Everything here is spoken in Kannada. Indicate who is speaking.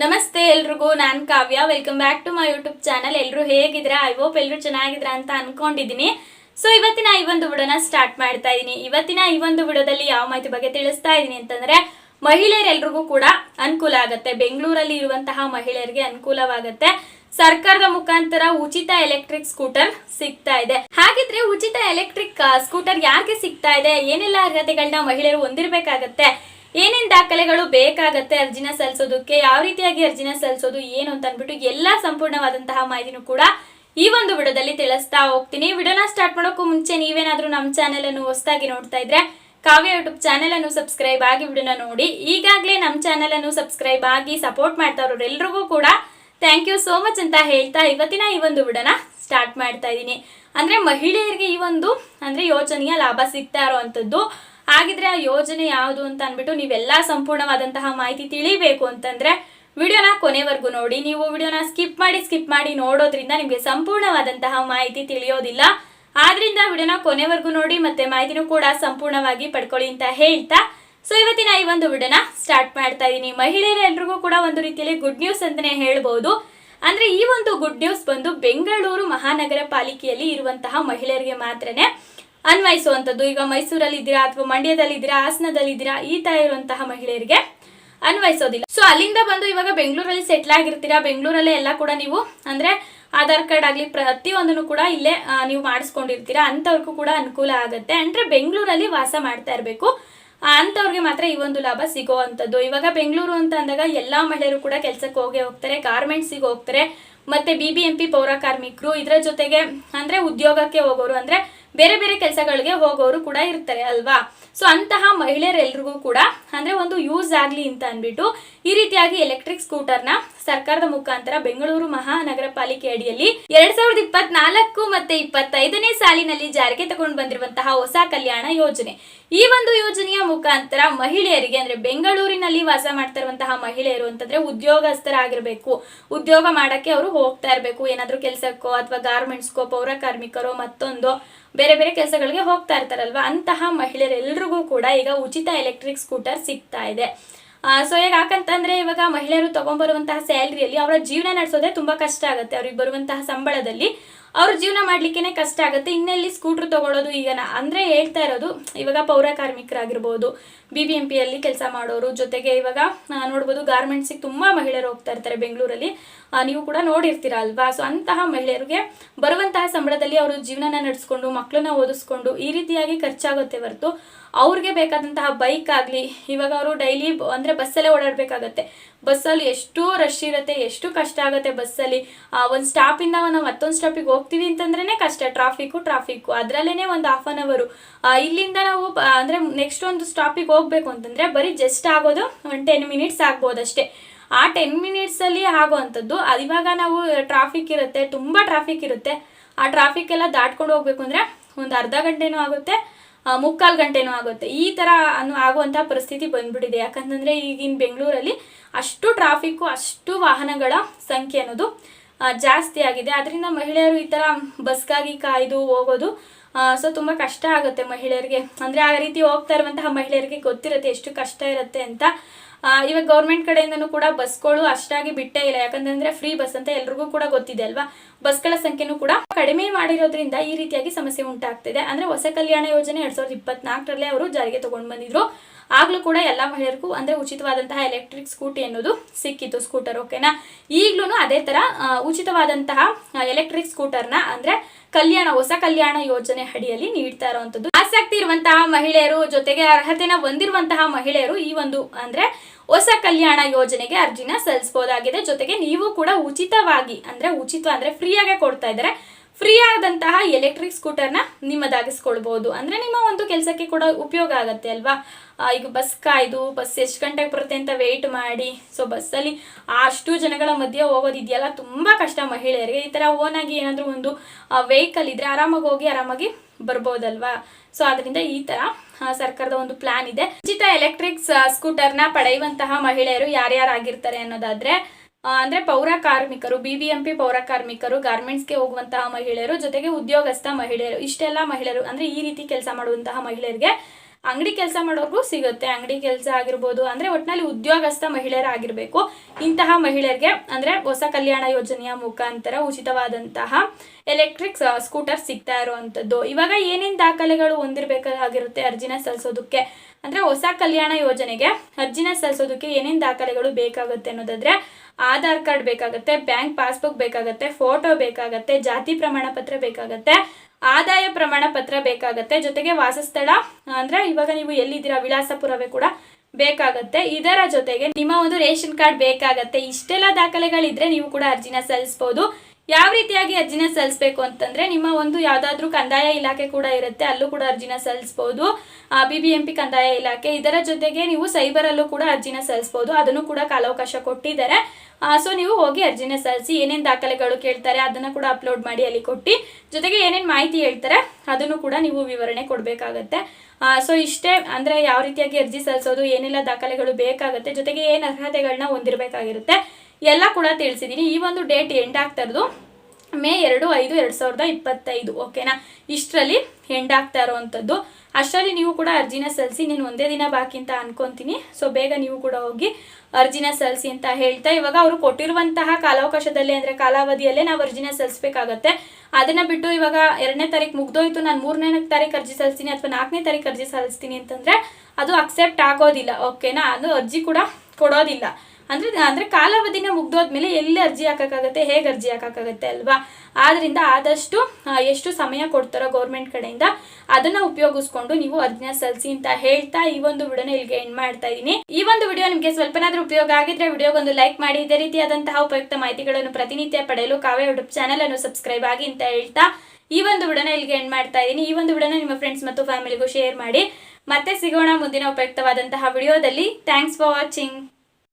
Speaker 1: ನಮಸ್ತೆ ಎಲ್ರಿಗೂ, ನಾನು Kavya. Welcome back to my YouTube channel ಎಲ್ಲರೂ ಹೇಗಿದ್ದೀರಾ? ಐ ಹೋಪ್ ಎಲ್ಲರೂ ಚೆನ್ನಾಗಿದ್ರ ಅಂತ ಅನ್ಕೊಂಡಿದ್ದೀನಿ. ಸೊ ಇವತ್ತಿನ ಈ ಒಂದು ವಿಡಿಯೋನ ಸ್ಟಾರ್ಟ್ ಮಾಡ್ತಾ ಇದ್ದೀನಿ ಇವತ್ತಿನ ಈ ಒಂದು ವಿಡಿಯೋದಲ್ಲಿ ಯಾವ ಮಾಹಿತಿ ಬಗ್ಗೆ ತಿಳಿಸ್ತಾ ಇದ್ದೀನಿ ಅಂತಂದ್ರೆ, ಮಹಿಳೆಯರೆಲ್ರಿಗೂ ಕೂಡ ಅನುಕೂಲ ಆಗುತ್ತೆ. ಬೆಂಗಳೂರಲ್ಲಿ ಇರುವಂತಹ ಮಹಿಳೆಯರಿಗೆ ಅನುಕೂಲವಾಗುತ್ತೆ. ಸರ್ಕಾರದ ಮುಖಾಂತರ ಉಚಿತ ಎಲೆಕ್ಟ್ರಿಕ್ ಸ್ಕೂಟರ್ ಸಿಗ್ತಾ ಇದೆ. ಹಾಗಿದ್ರೆ ಉಚಿತ ಎಲೆಕ್ಟ್ರಿಕ್ ಸ್ಕೂಟರ್ ಯಾಕೆ ಸಿಗ್ತಾ ಇದೆ? ಏನೆಲ್ಲ ಅರ್ಹತೆಗಳನ್ನ ಮಹಿಳೆಯರು ಹೊಂದಿರಬೇಕಾಗತ್ತೆ? ಏನೇನ್ ದಾಖಲೆಗಳು ಬೇಕಾಗತ್ತೆ ಅರ್ಜಿನ ಸಲ್ಲಿಸೋದಕ್ಕೆ, ಯಾವ ರೀತಿಯಾಗಿ ಅರ್ಜಿನ ಸಲ್ಲಿಸೋದು, ಏನು ಅಂತ ಅಂದ್ಬಿಟ್ಟು ಎಲ್ಲಾ ಸಂಪೂರ್ಣವಾದಂತಹ ಮಾಹಿತಿನೂ ಕೂಡ ಈ ಒಂದು ವಿಡಿಯೋದಲ್ಲಿ ತಿಳಿಸ್ತಾ ಹೋಗ್ತೀನಿ. ವಿಡಿಯೋನ ಸ್ಟಾರ್ಟ್ ಮಾಡೋಕ್ಕೂ ಮುಂಚೆ ನೀವೇನಾದರೂ ನಮ್ಮ ಚಾನೆಲ್ ಅನ್ನು ಹೊಸದಾಗಿ ನೋಡ್ತಾ ಇದ್ರೆ ಕಾವ್ಯ ಯೂಟ್ಯೂಬ್ ಚಾನೆಲ್ ಅನ್ನು ಸಬ್ಸ್ಕ್ರೈಬ್ ಆಗಿ ವಿಡಿಯೋನ ನೋಡಿ. ಈಗಾಗಲೇ ನಮ್ಮ ಚಾನೆಲ್ ಅನ್ನು ಸಬ್ಸ್ಕ್ರೈಬ್ ಆಗಿ ಸಪೋರ್ಟ್ ಮಾಡ್ತಾ ಇರೋರೆಲ್ರಿಗೂ ಕೂಡ ಥ್ಯಾಂಕ್ ಯು ಸೋ ಮಚ್ ಅಂತ ಹೇಳ್ತಾ ಇವತ್ತಿನ ಈ ಒಂದು ವಿಡಿಯೋನ ಸ್ಟಾರ್ಟ್ ಮಾಡ್ತಾ ಇದ್ದೀನಿ. ಅಂದ್ರೆ ಮಹಿಳೆಯರಿಗೆ ಈ ಒಂದು ಅಂದ್ರೆ ಯೋಜನೆಯ ಲಾಭ ಸಿಗ್ತಾ ಇರೋವಂಥದ್ದು ಹಾಗಿದ್ರೆ ಆ ಯೋಜನೆ ಯಾವುದು ಅಂತ ಅಂದ್ಬಿಟ್ಟು ನೀವೆಲ್ಲ ಸಂಪೂರ್ಣವಾದಂತಹ ಮಾಹಿತಿ ತಿಳಿಬೇಕು ಅಂತಂದ್ರೆ ವಿಡಿಯೋನ ಕೊನೆವರೆಗೂ ನೋಡಿ. ನೀವು ವಿಡಿಯೋನ ಸ್ಕಿಪ್ ಮಾಡಿ ಸ್ಕಿಪ್ ಮಾಡಿ ನೋಡೋದ್ರಿಂದ ನಿಮಗೆ ಸಂಪೂರ್ಣವಾದಂತಹ ಮಾಹಿತಿ ತಿಳಿಯೋದಿಲ್ಲ. ಆದ್ರಿಂದ ವಿಡಿಯೋನ ಕೊನೆವರೆಗೂ ನೋಡಿ ಮತ್ತೆ ಮಾಹಿತಿನೂ ಕೂಡ ಸಂಪೂರ್ಣವಾಗಿ ಪಡ್ಕೊಳ್ಳಿ ಅಂತ ಹೇಳ್ತಾ. ಸೊ ಇವತ್ತಿನ ಈ ಒಂದು ವಿಡಿಯೋನ ಸ್ಟಾರ್ಟ್ ಮಾಡ್ತಾ ಇದ್ದೀನಿ ಮಹಿಳೆಯರೆಲ್ರಿಗೂ ಕೂಡ ಒಂದು ರೀತಿಯಲ್ಲಿ ಗುಡ್ ನ್ಯೂಸ್ ಅಂತಲೇ ಹೇಳ್ಬೋದು. ಅಂದ್ರೆ ಈ ಒಂದು ಗುಡ್ ನ್ಯೂಸ್ ಬಂದು ಬೆಂಗಳೂರು ಮಹಾನಗರ ಪಾಲಿಕೆಯಲ್ಲಿ ಇರುವಂತಹ ಮಹಿಳೆಯರಿಗೆ ಮಾತ್ರನೇ. ಅನ್ವಯಿಸುವಂಥದ್ದು. ಈಗ ಮೈಸೂರಲ್ಲಿ ಇದ್ದೀರಾ ಅಥವಾ ಮಂಡ್ಯದಲ್ಲಿ ಹಾಸನದಲ್ಲಿದ್ದೀರಾ ಈ ತರ ಇರುವಂತಹ ಮಹಿಳೆಯರಿಗೆ ಅನ್ವಯಿಸೋದಿಲ್ಲ. ಸೊ ಅಲ್ಲಿಂದ ಬಂದು ಇವಾಗ ಬೆಂಗಳೂರಲ್ಲಿ ಸೆಟ್ಲ್ ಆಗಿರ್ತೀರಾ? ಬೆಂಗಳೂರಲ್ಲೇ ಎಲ್ಲ ಕೂಡ ನೀವು ಅಂದ್ರೆ ಆಧಾರ್ ಕಾರ್ಡ್ ಆಗಲಿ ಪ್ರತಿಯೊಂದನ್ನು ಕೂಡ ಇಲ್ಲೇ ನೀವು ಮಾಡಿಸ್ಕೊಂಡಿರ್ತೀರಾ? ಅಂಥವ್ರಿಗೂ ಕೂಡ ಅನುಕೂಲ ಆಗುತ್ತೆ. ಅಂದ್ರೆ ಬೆಂಗಳೂರಲ್ಲಿ ವಾಸ ಮಾಡ್ತಾ ಇರಬೇಕು. ಅಂಥವ್ರಿಗೆ ಮಾತ್ರ ಈ ಒಂದು ಲಾಭ ಸಿಗೋವಂಥದ್ದು. ಇವಾಗ ಬೆಂಗಳೂರು ಅಂತ ಅಂದಾಗ ಎಲ್ಲ ಮಹಿಳೆಯರು ಕೂಡ ಕೆಲಸಕ್ಕೆ ಹೋಗೇ ಹೋಗ್ತಾರೆ, ಗಾರ್ಮೆಂಟ್ಸಿಗೆ ಹೋಗ್ತಾರೆ. ಮತ್ತೆ ಬಿ ಬಿ ಎಂ ಪಿ ಪೌರ ಕಾರ್ಮಿಕರು, ಇದರ ಜೊತೆಗೆ ಅಂದ್ರೆ ಉದ್ಯೋಗಕ್ಕೆ ಹೋಗೋರು ಅಂದ್ರೆ ಬೇರೆ ಬೇರೆ ಕೆಲಸಗಳಿಗೆ ಹೋಗೋರು ಕೂಡ ಇರ್ತಾರೆ ಅಲ್ವಾ? ಸೊ ಅಂತಹ ಮಹಿಳೆಯರೆಲ್ರಿಗೂ ಕೂಡ ಅಂದ್ರೆ ಒಂದು ಯೂಸ್ ಆಗ್ಲಿ ಅಂತ ಅಂದ್ಬಿಟ್ಟು ಈ ರೀತಿಯಾಗಿ ಎಲೆಕ್ಟ್ರಿಕ್ ಸ್ಕೂಟರ್ನ ಸರ್ಕಾರದ ಮುಖಾಂತರ ಬೆಂಗಳೂರು ಮಹಾನಗರ ಪಾಲಿಕೆ ಅಡಿಯಲ್ಲಿ ಎರಡ್ ಸಾವಿರದ ಇಪ್ಪತ್ನಾಲ್ಕು ಮತ್ತೆ ಇಪ್ಪತ್ತೈದನೇ ಸಾಲಿನಲ್ಲಿ ಜಾರಿಗೆ ತಗೊಂಡು ಬಂದಿರುವಂತಹ ಹೊಸ ಕಲ್ಯಾಣ ಯೋಜನೆ. ಈ ಒಂದು ಯೋಜನೆಯ ಮುಖಾಂತರ ಮಹಿಳೆಯರಿಗೆ ಅಂದ್ರೆ ಬೆಂಗಳೂರಿನಲ್ಲಿ ವಾಸ ಮಾಡ್ತಾ ಇರುವಂತಹ ಮಹಿಳೆಯರು ಅಂತಂದ್ರೆ ಉದ್ಯೋಗಸ್ಥರಾಗಿರ್ಬೇಕು. ಉದ್ಯೋಗ ಮಾಡಕ್ಕೆ ಅವರು ಹೋಗ್ತಾ ಇರಬೇಕು. ಏನಾದ್ರೂ ಕೆಲಸಕ್ಕೋ ಅಥವಾ ಗಾರ್ಮೆಂಟ್ಸ್ಗೋ ಪೌರ ಕಾರ್ಮಿಕರು ಮತ್ತೊಂದು ಬೇರೆ ಬೇರೆ ಕೆಲಸಗಳಿಗೆ ಹೋಗ್ತಾ ಇರ್ತಾರಲ್ವ? ಅಂತಹ ಮಹಿಳೆಯರೆಲ್ಲರಿಗೂ ಕೂಡ ಈಗ ಉಚಿತ ಎಲೆಕ್ಟ್ರಿಕ್ ಸ್ಕೂಟರ್ ಸಿಗ್ತಾ ಇದೆ. ಸೊ ಈಗ ಯಾಕಂತಂದ್ರೆ ಇವಾಗ ಮಹಿಳೆಯರು ತಗೊಂಡ್ಬರುವಂತಹ ಸ್ಯಾಲ್ರಿಯಲ್ಲಿ ಅವರ ಜೀವನ ನಡೆಸೋದೇ ತುಂಬಾ ಕಷ್ಟ ಆಗುತ್ತೆ. ಅವ್ರಿಗೆ ಬರುವಂತಹ ಸಂಬಳದಲ್ಲಿ ಅವ್ರ ಜೀವನ ಮಾಡ್ಲಿಕ್ಕೆ ಕಷ್ಟ ಆಗುತ್ತೆ. ಇನ್ನೆಲ್ಲಿ ಸ್ಕೂಟರ್ ತಗೊಳ್ಳೋದು ಈಗ ಅಂದ್ರೆ ಹೇಳ್ತಾ ಇರೋದು, ಇವಾಗ ಪೌರ ಕಾರ್ಮಿಕರಾಗಿರ್ಬೋದು ಬಿ ಬಿ ಎಂ ಪಿಯಲ್ಲಿ ಕೆಲಸ ಮಾಡೋರು, ಜೊತೆಗೆ ಇವಾಗ ನೋಡ್ಬೋದು ಗಾರ್ಮೆಂಟ್ಸಿಗೆ ತುಂಬಾ ಮಹಿಳೆಯರು ಹೋಗ್ತಾ ಇರ್ತಾರೆ ಬೆಂಗಳೂರಲ್ಲಿ. ನೀವು ಕೂಡ ನೋಡಿರ್ತೀರ ಅಲ್ವಾ? ಸೊ ಅಂತಹ ಮಹಿಳೆಯರಿಗೆ ಬರುವಂತಹ ಸಂಬಳದಲ್ಲಿ ಅವರು ಜೀವನನ ನಡೆಸ್ಕೊಂಡು ಮಕ್ಕಳನ್ನ ಓದಿಸ್ಕೊಂಡು ಈ ರೀತಿಯಾಗಿ ಖರ್ಚಾಗುತ್ತೆ ಹೊರತು. ಅವ್ರಿಗೆ ಬೇಕಾದಂತಹ ಬೈಕ್ ಆಗಲಿ, ಇವಾಗ ಅವರು ಡೈಲಿ ಅಂದರೆ ಬಸ್ಸಲ್ಲೇ ಓಡಾಡಬೇಕಾಗತ್ತೆ. ಬಸ್ಸಲ್ಲಿ ಎಷ್ಟು ರಶ್ ಇರುತ್ತೆ, ಎಷ್ಟು ಕಷ್ಟ ಆಗುತ್ತೆ ಬಸ್ಸಲ್ಲಿ. ಒಂದು ಸ್ಟಾಪಿಂದ ನಾವು ಮತ್ತೊಂದು ಸ್ಟಾಪಿಗೆ ಹೋಗ್ತೀವಿ ಅಂತಂದ್ರೇ ಕಷ್ಟ. ಟ್ರಾಫಿಕ್ಕು ಟ್ರಾಫಿಕ್ಕು ಅದರಲ್ಲೇ ಒಂದು ಹಾಫ್ ಆನ್ ಅವರು ಇಲ್ಲಿಂದ ನಾವು ಅಂದರೆ ನೆಕ್ಸ್ಟ್ ಒಂದು ಸ್ಟಾಪಿಗೆ ಹೋಗ್ಬೇಕು ಅಂತಂದ್ರೆ ಬರೀ ಜಸ್ಟ್ ಆಗೋದು ಒಂದು ಟೆನ್ ಮಿನಿಟ್ಸ್ ಆಗ್ಬೋದು ಅಷ್ಟೇ ಆ ಟೆನ್ ಮಿನಿಟ್ಸಲ್ಲಿ ಆಗೋವಂಥದ್ದು ಅದು ಇವಾಗ ನಾವು ಟ್ರಾಫಿಕ್ ಇರುತ್ತೆ, ತುಂಬ ಟ್ರಾಫಿಕ್ ಇರುತ್ತೆ. ಆ ಟ್ರಾಫಿಕ್ ಎಲ್ಲ ದಾಟ್ಕೊಂಡು ಹೋಗ್ಬೇಕು ಅಂದರೆ ಒಂದು ಅರ್ಧ ಗಂಟೆನೂ ಆಗುತ್ತೆ. ಮುಕ್ಕಾಲು ಗಂಟೆನೂ ಆಗುತ್ತೆ. ಈ ಥರ ಅನ್ನು ಆಗುವಂಥ ಪರಿಸ್ಥಿತಿ ಬಂದ್ಬಿಟ್ಟಿದೆ. ಯಾಕಂತಂದರೆ ಈಗಿನ ಬೆಂಗಳೂರಲ್ಲಿ ಅಷ್ಟು ಟ್ರಾಫಿಕ್ಕು ಅಷ್ಟು ವಾಹನಗಳ ಸಂಖ್ಯೆ ಅನ್ನೋದು ಜಾಸ್ತಿ ಆಗಿದೆ. ಅದರಿಂದ ಮಹಿಳೆಯರು ಈ ಥರ ಬಸ್ಗಾಗಿ ಕಾಯ್ದು ಹೋಗೋದು ಸೊ ತುಂಬ ಕಷ್ಟ ಆಗುತ್ತೆ ಮಹಿಳೆಯರಿಗೆ. ಅಂದರೆ ಆ ರೀತಿ ಹೋಗ್ತಾ ಇರುವಂತಹ ಮಹಿಳೆಯರಿಗೆ ಗೊತ್ತಿರುತ್ತೆ ಎಷ್ಟು ಕಷ್ಟ ಇರುತ್ತೆ ಅಂತ. ಇವಾಗ ಗೌರ್ಮೆಂಟ್ ಕಡೆಯಿಂದನೂ ಕೂಡ ಬಸ್ಗಳು ಅಷ್ಟಾಗಿ ಬಿಟ್ಟೇ ಇಲ್ಲ. ಯಾಕಂತಂದ್ರೆ ಫ್ರೀ ಬಸ್ ಅಂತ ಎಲ್ರಿಗೂ ಕೂಡ ಗೊತ್ತಿದೆ ಅಲ್ವಾ? ಬಸ್ಗಳ ಸಂಖ್ಯೆನೂ ಕೂಡ ಕಡಿಮೆ ಮಾಡಿರೋದ್ರಿಂದ ಈ ರೀತಿಯಾಗಿ ಸಮಸ್ಯೆ ಉಂಟಾಗ್ತಿದೆ. ಅಂದ್ರೆ ಹೊಸ ಕಲ್ಯಾಣ ಯೋಜನೆ ಎರಡ್ ಸಾವಿರದ ಇಪ್ಪತ್ನಾಲ್ಕರಲ್ಲೇ ಅವರು ಜಾರಿಗೆ ತಗೊಂಡು ಬಂದಿದ್ರು. ಆಗ್ಲೂ ಕೂಡ ಎಲ್ಲ ಮಹಿಳೆಯರಿಗೂ ಅಂದ್ರೆ ಉಚಿತವಾದಂತಹ ಎಲೆಕ್ಟ್ರಿಕ್ ಸ್ಕೂಟಿ ಅನ್ನೋದು ಸಿಕ್ಕಿತ್ತು ಸ್ಕೂಟರ್ ಓಕೆನಾ ಈಗ್ಲೂ ಅದೇ ತರ ಉಚಿತವಾದಂತಹ ಎಲೆಕ್ಟ್ರಿಕ್ ಸ್ಕೂಟರ್ನ ಅಂದ್ರೆ ಕಲ್ಯಾಣ, ಹೊಸ ಕಲ್ಯಾಣ ಯೋಜನೆ ಅಡಿಯಲ್ಲಿ ನೀಡ್ತಾ ಇರುವಂತದ್ದು. ಆಸಕ್ತಿ ಇರುವಂತಹ ಮಹಿಳೆಯರು ಜೊತೆಗೆ ಅರ್ಹತೆನ ಹೊಂದಿರುವಂತಹ ಮಹಿಳೆಯರು ಈ ಒಂದು ಅಂದ್ರೆ ಹೊಸ ಕಲ್ಯಾಣ ಯೋಜನೆಗೆ ಅರ್ಜಿನ ಸಲ್ಲಿಸಬಹುದಾಗಿದೆ. ಜೊತೆಗೆ ನೀವು ಕೂಡ ಉಚಿತವಾಗಿ ಅಂದ್ರೆ ಉಚಿತ ಅಂದ್ರೆ ಫ್ರೀಯಾಗೆ ಕೊಡ್ತಾ ಇದ್ದಾರೆ. ಫ್ರೀ ಆದಂತಹ ಎಲೆಕ್ಟ್ರಿಕ್ ಸ್ಕೂಟರ್ನ ನಿಮ್ಮದಾಗಿಸ್ಕೊಳ್ಬಹುದು ಅಂದ್ರೆ ನಿಮ್ಮ ಒಂದು ಕೆಲಸಕ್ಕೆ ಕೂಡ ಉಪಯೋಗ ಆಗತ್ತೆ ಅಲ್ವಾ? ಈಗ ಬಸ್ ಕಾಯ್ದು ಬಸ್ ಎಷ್ಟು ಗಂಟೆಗೆ ಬರುತ್ತೆ ಅಂತ ವೇಟ್ ಮಾಡಿ. ಸೊ ಬಸ್ಸಲ್ಲಿ ಅಷ್ಟು ಜನಗಳ ಮಧ್ಯೆ ಹೋಗೋದಿದೆಯಲ್ಲ ತುಂಬಾ ಕಷ್ಟ ಮಹಿಳೆಯರಿಗೆ. ಈ ತರ ಓನಾಗಿ ಏನಾದ್ರೂ ಒಂದು ವೆಹಿಕಲ್ ಇದ್ರೆ ಆರಾಮಾಗಿ ಹೋಗಿ ಆರಾಮಾಗಿ ಬರ್ಬೋದಲ್ವಾ? ಸೊ ಅದರಿಂದ ಈ ತರ ಸರ್ಕಾರದ ಒಂದು ಪ್ಲಾನ್ ಇದೆ. ಉಚಿತ ಎಲೆಕ್ಟ್ರಿಕ್ ಸ್ಕೂಟರ್ನ ಪಡೆಯುವಂತಹ ಮಹಿಳೆಯರು ಯಾರ್ಯಾರಾಗಿರ್ತಾರೆ ಅನ್ನೋದಾದ್ರೆ ಆ, ಅಂದ್ರೆ ಪೌರ ಕಾರ್ಮಿಕರು ಬಿ ಬಿ ಪೌರ ಕಾರ್ಮಿಕರು ಗಾರ್ಮೆಂಟ್ಸ್ಗೆ ಹೋಗುವಂತಹ ಮಹಿಳೆಯರು, ಜೊತೆಗೆ ಉದ್ಯೋಗಸ್ಥ ಮಹಿಳೆಯರು, ಇಷ್ಟೆಲ್ಲ ಮಹಿಳೆಯರು, ಅಂದ್ರೆ ಈ ರೀತಿ ಕೆಲಸ ಮಾಡುವಂತಹ ಮಹಿಳೆಯರಿಗೆ ಅಂಗಡಿ ಕೆಲಸ ಮಾಡೋರ್ಗೂ ಸಿಗುತ್ತೆ. ಅಂಗಡಿ ಕೆಲಸ ಆಗಿರ್ಬೋದು, ಅಂದರೆ ಒಟ್ಟಿನಲ್ಲಿ ಉದ್ಯೋಗಸ್ಥ ಮಹಿಳೆಯರಾಗಿರಬೇಕು. ಇಂತಹ ಮಹಿಳೆಯರಿಗೆ, ಅಂದರೆ ಹೊಸ ಕಲ್ಯಾಣ ಯೋಜನೆಯ ಮುಖಾಂತರ ಉಚಿತವಾದಂತಹ ಎಲೆಕ್ಟ್ರಿಕ್ ಸ್ಕೂಟರ್ ಸಿಗ್ತಾ ಇರುವಂಥದ್ದು. ಇವಾಗ ಏನೇನು ದಾಖಲೆಗಳು ಹೊಂದಿರಬೇಕಾಗಿರುತ್ತೆ ಅರ್ಜಿನ ಸಲ್ಲಿಸೋದಕ್ಕೆ? ಅಂದರೆ ಹೊಸ ಕಲ್ಯಾಣ ಯೋಜನೆಗೆ ಅರ್ಜಿನ ಸಲ್ಲಿಸೋದಕ್ಕೆ ಏನೇನು ದಾಖಲೆಗಳು ಬೇಕಾಗುತ್ತೆ ಅನ್ನೋದಾದ್ರೆ ಆಧಾರ್ ಕಾರ್ಡ್ ಬೇಕಾಗುತ್ತೆ, ಬ್ಯಾಂಕ್ ಪಾಸ್ಬುಕ್ ಬೇಕಾಗುತ್ತೆ, ಫೋಟೋ ಬೇಕಾಗುತ್ತೆ, ಜಾತಿ ಪ್ರಮಾಣ ಪತ್ರ ಬೇಕಾಗುತ್ತೆ, ಆದಾಯ ಪ್ರಮಾಣ ಪತ್ರ ಬೇಕಾಗುತ್ತೆ, ಜೊತೆಗೆ ವಾಸಸ್ಥಳ, ಅಂದರೆ ಇವಾಗ ನೀವು ಎಲ್ಲಿದ್ದೀರಾ ವಿಳಾಸ ಪುರಾವೆ ಕೂಡ ಬೇಕಾಗುತ್ತೆ. ಇದರ ಜೊತೆಗೆ ನಿಮ್ಮ ಒಂದು ರೇಷನ್ ಕಾರ್ಡ್ ಬೇಕಾಗತ್ತೆ. ಇಷ್ಟೆಲ್ಲ ದಾಖಲೆಗಳಿದ್ರೆ ನೀವು ಕೂಡ ಅರ್ಜಿನ ಸಲ್ಲಿಸ್ಬೋದು. ಯಾವ ರೀತಿಯಾಗಿ ಅರ್ಜಿನ ಸಲ್ಲಿಸಬೇಕು ಅಂತಂದ್ರೆ ನಿಮ್ಮ ಒಂದು ಯಾವ್ದಾದ್ರು ಕಂದಾಯ ಇಲಾಖೆ ಕೂಡ ಇರುತ್ತೆ, ಅಲ್ಲೂ ಕೂಡ ಅರ್ಜಿನ ಸಲ್ಲಿಸಬಹುದು ಬಿ ಬಿ ಎಂ ಕಂದಾಯ ಇಲಾಖೆ, ಇದರ ಜೊತೆಗೆ ನೀವು ಸೈಬರ್ ಅಲ್ಲೂ ಕೂಡ ಅರ್ಜಿನ ಸಲ್ಲಿಸಬಹುದು ಅದನ್ನು ಕೂಡ ಕಾಲಾವಕಾಶ ಕೊಟ್ಟಿದ್ದಾರೆ. ಸೊ ನೀವು ಹೋಗಿ ಅರ್ಜಿನ ಸಲ್ಲಿಸಿ ಏನೇನು ದಾಖಲೆಗಳು ಕೇಳ್ತಾರೆ ಅದನ್ನು ಕೂಡ ಅಪ್ಲೋಡ್ ಮಾಡಿ ಅಲ್ಲಿ ಕೊಟ್ಟು, ಜೊತೆಗೆ ಏನೇನು ಮಾಹಿತಿ ಹೇಳ್ತಾರೆ ಅದನ್ನು ಕೂಡ ನೀವು ವಿವರಣೆ ಕೊಡಬೇಕಾಗತ್ತೆ. ಸೊ ಇಷ್ಟೇ, ಅಂದರೆ ಯಾವ ರೀತಿಯಾಗಿ ಅರ್ಜಿ ಸಲ್ಲಿಸೋದು, ಏನೆಲ್ಲ ದಾಖಲೆಗಳು ಬೇಕಾಗುತ್ತೆ, ಜೊತೆಗೆ ಏನು ಅರ್ಹತೆಗಳನ್ನ ಹೊಂದಿರಬೇಕಾಗಿರುತ್ತೆ, ಎಲ್ಲ ಕೂಡ ತಿಳಿಸಿದ್ದೀನಿ ಈ ಒಂದು ಡೇಟ್ ಎಂಡ್ ಆಗ್ತಾ ಇರೋದು ಮೇ ಎರಡು, ಐದು, ಎರಡು ಸಾವಿರದ ಇಪ್ಪತ್ತೈದು ಓಕೆನಾ ಇಷ್ಟರಲ್ಲಿ ಎಂಡ್ ಆಗ್ತಾ ಇರೋವಂಥದ್ದು. ಅಷ್ಟರಲ್ಲಿ ನೀವು ಕೂಡ ಅರ್ಜಿನ ಸಲ್ಲಿಸಿ, ನೀನು ಒಂದೇ ದಿನ ಬಾಕಿ ಅಂತ ಅನ್ಕೊಂತೀನಿ. ಸೊ ಬೇಗ ನೀವು ಕೂಡ ಹೋಗಿ ಅರ್ಜಿನ ಸಲ್ಲಿಸಿ ಅಂತ ಹೇಳ್ತಾ, ಇವಾಗ ಅವರು ಕೊಟ್ಟಿರುವಂತಹ ಕಾಲಾವಕಾಶದಲ್ಲಿ ಅಂದರೆ ಕಾಲಾವಧಿಯಲ್ಲೇ ನಾವು ಅರ್ಜಿನ ಸಲ್ಲಿಸಬೇಕಾಗತ್ತೆ. ಅದನ್ನ ಬಿಟ್ಟು ಇವಾಗ ಎರಡನೇ ತಾರೀಕು ಮುಗ್ದೋಯ್ತು, ನಾನು ಮೂರನೇ ತಾರೀಕು ಅರ್ಜಿ ಸಲ್ಲಿಸ್ತೀನಿ ಅಥವಾ ನಾಲ್ಕನೇ ತಾರೀಕು ಅರ್ಜಿ ಸಲ್ಲಿಸ್ತೀನಿ ಅಂತಂದ್ರೆ ಅದು ಅಕ್ಸೆಪ್ಟ್ ಆಗೋದಿಲ್ಲ ಓಕೆನಾ ಅದು ಅರ್ಜಿ ಕೂಡ ಕೊಡೋದಿಲ್ಲ. ಅಂದ್ರೆ ಅಂದ್ರೆ ಕಾಲಾವಧಿನ ಮುಗ್ದೋದ್ಮೇಲೆ ಎಲ್ಲಿ ಅರ್ಜಿ ಹಾಕೋಕ್ಕಾಗತ್ತೆ, ಹೇಗೆ ಅರ್ಜಿ ಹಾಕಕ್ಕಾಗತ್ತೆ ಅಲ್ವಾ? ಆದ್ರಿಂದ ಆದಷ್ಟು ಎಷ್ಟು ಸಮಯ ಕೊಡ್ತಾರೋ ಗೌರ್ಮೆಂಟ್ ಕಡೆಯಿಂದ ಅದನ್ನ ಉಪಯೋಗಿಸ್ಕೊಂಡು ನೀವು ಅರ್ಜಿನ ಸಲ್ಲಿಸಿ ಅಂತ ಹೇಳ್ತಾ ಈ ಒಂದು ವಿಡಿಯೋನ ಇಲ್ಲಿಗೆ ಎಂಡ್ ಮಾಡ್ತಾ ಇದ್ದೀನಿ. ಈ ಒಂದು ವಿಡಿಯೋ ನಿಮಗೆ ಸ್ವಲ್ಪನಾದ್ರೂ ಉಪಯೋಗ ಆಗಿದ್ರೆ ವಿಡಿಯೋಗೊಂದು ಲೈಕ್ ಮಾಡಿ. ಇದೇ ರೀತಿಯಾದಂತಹ ಉಪಯುಕ್ತ ಮಾಹಿತಿಗಳನ್ನು ಪ್ರತಿನಿತ್ಯ ಪಡೆಯಲು ಕಾವ್ಯ ಯೂಟ್ಯೂಬ್ ಚಾನೆಲ್ ಅನ್ನು ಸಬ್ಸ್ಕ್ರೈಬ್ ಆಗಿ ಅಂತ ಹೇಳ್ತಾ ಈ ಒಂದು ವಿಡಿಯೋನ ಇಲ್ಲಿಗೆ ಎಂಡ್ ಮಾಡ್ತಾ ಇದ್ದೀನಿ. ಈ ಒಂದು ವಿಡಿಯೋನ ನಿಮ್ಮ ಫ್ರೆಂಡ್ಸ್ ಮತ್ತು ಫ್ಯಾಮಿಲಿಗೂ ಶೇರ್ ಮಾಡಿ. ಮತ್ತೆ ಸಿಗೋಣ ಮುಂದಿನ ಉಪಯುಕ್ತವಾದಂತಹ ವಿಡಿಯೋದಲ್ಲಿ. Thanks for watching